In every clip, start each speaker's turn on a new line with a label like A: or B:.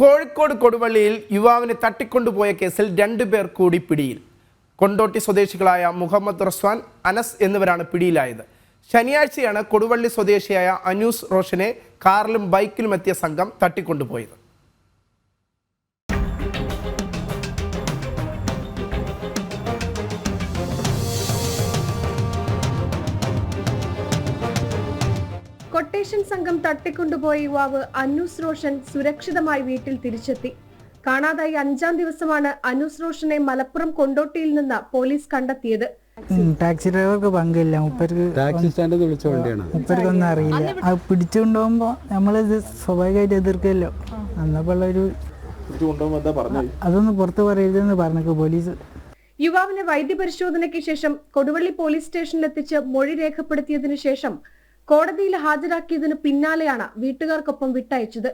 A: കോഴിക്കോട് കൊടുവള്ളിയിൽ യുവാവിനെ തട്ടിക്കൊണ്ടുപോയ കേസിൽ രണ്ടുപേർ കൂടി പിടിയിൽ. കൊണ്ടോട്ടി സ്വദേശികളായ മുഹമ്മദ് റസ്വാൻ അനസ് എന്നിവരാണ് പിടിയിലായത്. ശനിയാഴ്ചയാണ് കൊടുവള്ളി സ്വദേശിയായ അനൂസ് റോഷനെ കാറിലും ബൈക്കിലും എത്തിയ സംഘം തട്ടിക്കൊണ്ടുപോയത്.
B: കൊട്ടേഷൻ സംഘം തട്ടിക്കൊണ്ടുപോയ യുവാവ് അനൂസ് റോഷൻ സുരക്ഷിതമായി വീട്ടിൽ തിരിച്ചെത്തി. കാണാതായി അഞ്ചാം ദിവസമാണ് അനൂസ് റോഷനെ മലപ്പുറം കൊണ്ടോട്ടിയിൽ നിന്ന് പോലീസ് കണ്ടെത്തിയത്.
C: ടാക്സി ഡ്രൈവർക്ക് പങ്കില്ല. മുപ്പർക്ക്
D: ടാക്സി സ്റ്റാൻഡിൽ വിളിച്ച വണ്ടിയാണ്.
C: മുപ്പർക്കൊന്നും അറിയില്ല. അത് പിടിച്ചുകൊണ്ടുപോകുമ്പോ നമ്മളിത് സ്വാഭാവികമായിട്ട് എതിർക്കല്ലോ. അന്നപ്പോഴുള്ള ഒരു അതൊന്നും പുറത്ത് പറയരുതെന്ന് പറഞ്ഞു പോലീസ്
B: യുവാവിനെ വൈദ്യ പരിശോധനയ്ക്ക് ശേഷം കൊടുവള്ളി പോലീസ് സ്റ്റേഷനിലെത്തിച്ച് മൊഴി രേഖപ്പെടുത്തിയതിനു ശേഷം കോടതിയിൽ ഹാജരാക്കിയതിന് പിന്നാലെയാണ് വീട്ടുകാർക്കൊപ്പം വിട്ടയച്ചത്.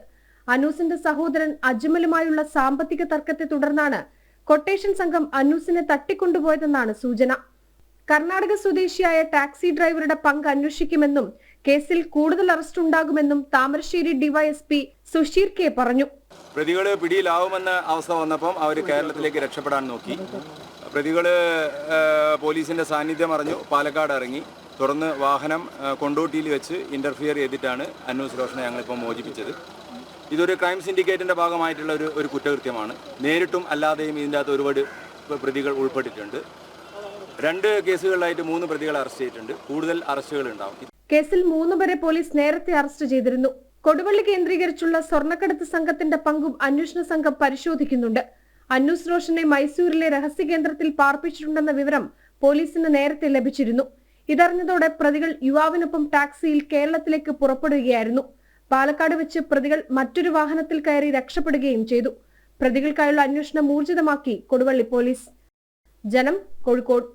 B: അനൂസിന്റെ സഹോദരൻ അജ്മലുമായുള്ള സാമ്പത്തിക തർക്കത്തെ തുടർന്നാണ് കൊട്ടേഷൻ സംഘം അനൂസിനെ തട്ടിക്കൊണ്ടുപോയതെന്നാണ് സൂചന. കർണാടക സ്വദേശിയായ ടാക്സി ഡ്രൈവറുടെ പങ്ക് അന്വേഷിക്കുമെന്നും കേസിൽ കൂടുതൽ അറസ്റ്റ് ഉണ്ടാകുമെന്നും താമരശ്ശേരി ഡിവൈഎസ്പി സുഷീർ കെ പറഞ്ഞു.
E: പ്രതികൾ പിടിയിലാവുമെന്ന അവസ്ഥ വന്നപ്പം അവർ കേരളത്തിലേക്ക് രക്ഷപ്പെടാൻ നോക്കി. പ്രതികൾ പോലീസിന്റെ സാന്നിധ്യം അറിഞ്ഞു. പാലക്കാട് ഇറങ്ങി. തുടർന്ന് വാഹനം കൊണ്ടോട്ടിയിൽ വെച്ച് ഇന്റർഫിയർ ചെയ്തിട്ടാണ് അന്നൂസ് റോഷനെ ഞങ്ങളിപ്പോൾ മോചിപ്പിച്ചത്. ഇതൊരു ക്രൈം സിൻഡിക്കേറ്റിന്റെ ഭാഗമായിട്ടുള്ള ഒരു ഒരു കുറ്റകൃത്യമാണ്. നേരിട്ടും അല്ലാതെയും ഇതിന്റെ അകത്ത് ഒരുപാട് പ്രതികൾ ഉൾപ്പെട്ടിട്ടുണ്ട്. രണ്ട് കേസുകളിലായിട്ട് മൂന്ന് പ്രതികളെ അറസ്റ്റ് ചെയ്തിട്ടുണ്ട്. കൂടുതൽ അറസ്റ്റുകൾ ഉണ്ടാവും.
B: കേസിൽ മൂന്ന് പേരെ പോലീസ് നേരത്തെ അറസ്റ്റ് ചെയ്തിരുന്നു. കൊടുവള്ളി കേന്ദ്രീകരിച്ചുള്ള സ്വർണക്കടത്ത് സംഘത്തിന്റെ പങ്കും അന്വേഷണ സംഘം പരിശോധിക്കുന്നുണ്ട്. അന്നൂസ് റോഷനെ മൈസൂരിലെ രഹസ്യ കേന്ദ്രത്തിൽ പാർപ്പിച്ചിട്ടുണ്ടെന്ന വിവരം പോലീസിന് നേരത്തെ ലഭിച്ചിരുന്നു. ഇതറിഞ്ഞതോടെ പ്രതികൾ യുവാവിനൊപ്പം ടാക്സിയിൽ കേരളത്തിലേക്ക് പുറപ്പെടുകയായിരുന്നു. പാലക്കാട് വെച്ച് പ്രതികൾ മറ്റൊരു വാഹനത്തിൽ കയറി രക്ഷപ്പെടുകയും ചെയ്തു. പ്രതികൾക്കായുള്ള അന്വേഷണം ഊർജിതമാക്കി കൊടുവള്ളി പോലീസ്. ജനം കോഴിക്കോട്.